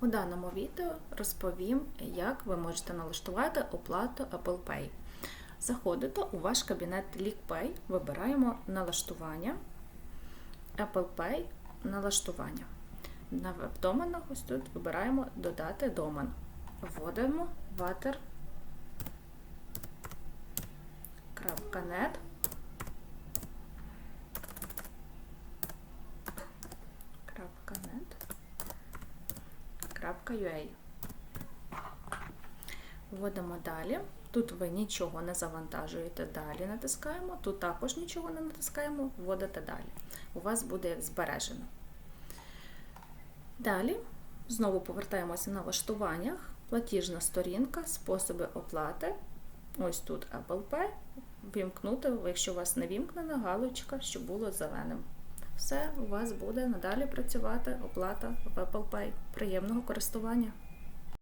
У даному відео розповім, як ви можете налаштувати оплату Apple Pay. Заходите у ваш кабінет LeakPay, вибираємо налаштування, Apple Pay, налаштування. На веб-доменах ось тут вибираємо додати домен. Вводимо water.net .net.ua Вводимо далі. Тут ви нічого не завантажуєте, далі натискаємо. Тут також нічого не натискаємо, вводите далі. У вас буде збережено. Далі знову повертаємося на влаштуваннях. Платіжна сторінка, способи оплати. Ось тут Apple Pay. Вімкнути, якщо у вас не вімкнена, галочка, щоб було зеленим. Все, у вас буде надалі працювати оплата в Apple Pay. Приємного користування!